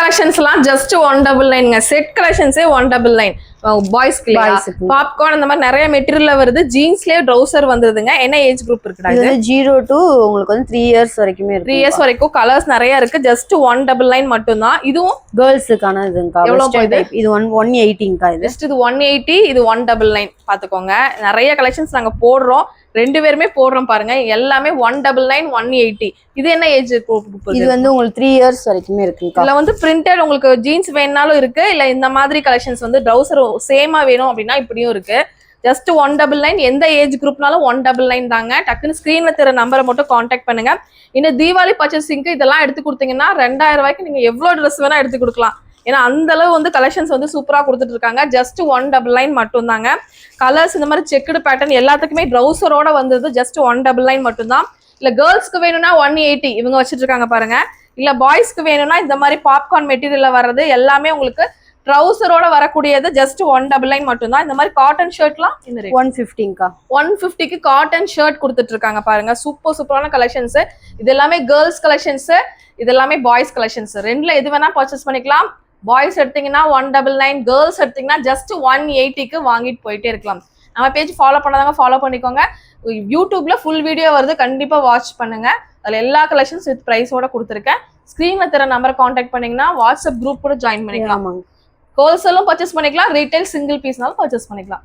கலெக்ஷன்ஸ்லாம் just one double நைனுங்க set கலெக்ஷன்ஸே ஒன் டபுள் நைன் பாய்ஸ்க்கு. பாப்கார்ன் அந்த மாதிரி நிறைய மெட்டீரியல் வருது. ஜீன்ஸ்லயே ட்ரௌசர் வந்ததுங்க. என்ன ஏஜ் குரூப் இருக்குடா ஜீரோ டு உங்களுக்கு வந்து த்ரீ இயர்ஸ் வரைக்குமே த்ரீ இருக்கு இயர்ஸ் வரைக்கும் கலர்ஸ் நிறைய இருக்கு. ஜஸ்ட் ஒன் டபுள் நைன் மட்டும்தான். இதுவும் கேர்ள்ஸுக்கான இதுங்கக்கா. இது ஒன் ஒன் எயிட்டிங்கக்கா இது ஜஸ்ட் இது? ஒன் எயிட்டி இது ஒன் டபுள் நைன் பாத்துக்கோங்க நிறைய கலெக்ஷன்ஸ் நாங்க போடுறோம். ரெண்டு பேருமே போடுறோம் பாருங்க. எல்லாமே one double nine one eighty இது என்ன ஏஜ் குரூப் இது வந்து உங்களுக்கு த்ரீ இயர்ஸ் வரைக்குமே இருக்குங்கக்கா இதுல வந்து பிரிண்டட் உங்களுக்கு ஜீன்ஸ் வேணுனாலும் இருக்கு. இல்ல இந்த மாதிரி கலெக்ஷன்ஸ் வந்து ட்ரௌசர் சேமா வேணும் அப்படின்னா இப்படியும் இருக்கு. ஜஸ்ட் ஒன் டபுள் நைன் எந்த ஏஜ் குரூப்னாலும் ஒன் டபுள் நைன் தாங்க. டக்குன்னு ஸ்க்ரீன்ல தெரிய நம்பரை மட்டும் காண்டாக்ட் பண்ணுங்க. இன்னும் தீபாவளி பர்ச்சேசிங்க்கு இதெல்லாம் எடுத்து கொடுத்தீங்கன்னா ரெண்டாயிரம் ரூபாய்க்கு நீங்க எவ்வளவு ட்ரெஸ் வேணா எடுத்து கொடுக்கலாம். ஏன்னா அந்த அளவு வந்து கலெக்ஷன்ஸ் வந்து சூப்பரா கொடுத்துட்டு இருக்காங்க. ஜஸ்ட் ஒன் டபுள் நைன் மட்டும் தாங்க கலர்ஸ் இந்த மாதிரி செக்குடு பேட்டர்ன் எல்லாத்துக்குமே ட்ரௌசரோட வந்தது ஜஸ்ட் ஒன் டபுள் நைன் மட்டும்தான். இல்ல கேர்ள்ஸ்க்கு வேணும்னா ஒன் எயிட்டி இவங்க வச்சிட்டு இருக்காங்க பாருங்க. இல்ல பாய்ஸ்க்கு வேணும்னா இந்த மாதிரி பாப்கார்ன் மெட்டீரியல்ல வர்றது எல்லாமே உங்களுக்கு ட்ரௌசரோட வரக்கூடியது ஜஸ்ட் ஒன் டபுள் நைன் மட்டும்தான். இந்த மாதிரி காட்டன் ஷர்ட்லாம் ஒன் ஃபிஃப்டிங்கக்கா ஒன் ஃபிஃப்டிக்கு காட்டன் ஷர்ட் கொடுத்துட்டு இருக்காங்க பாருங்க. சூப்பர் சூப்பரான கலெக்ஷன்ஸ் இது எல்லாமே கேர்ள்ஸ் கலெக்ஷன்ஸ் இது எல்லாமே பாய்ஸ் கலெக்ஷன்ஸ் ரெண்டுல எது வேணா பர்ச்சேஸ் பண்ணிக்கலாம். பாய்ஸ் எடுத்தீங்கன்னா ஒன் டபுள் நைன் கேர்ள்ஸ் எடுத்தீங்கன்னா ஜஸ்ட் ஒன் எயிட்டிக்கு வாங்கிட்டு போயிட்டே இருக்கலாம். நம்ம பேஜ் ஃபாலோ பண்ணாதவங்க ஃபாலோ பண்ணிக்கோங்க. யூடியூப்ல ஃபுல் வீடியோ வருது. கண்டிப்பா வாட்ச் பண்ணுங்க. அதுல எல்லா கலெக்ஷன்ஸ் வித் ப்ரைஸோட கொடுத்துருக்கேன். ஸ்க்ரீன்ல தர நம்பரை காண்டாக்ட் பண்ணீங்கன்னா வாட்ஸ்அப் குரூப் கூட ஜாயின் பண்ணிக்கலாம். ஹோல்சேலும் பர்ச்சேஸ் பண்ணிக்கலாம். ரீட்டைல் சிங்கிள் பீஸ்னாலும் பர்ச்சேஸ் பண்ணிக்கலாம்.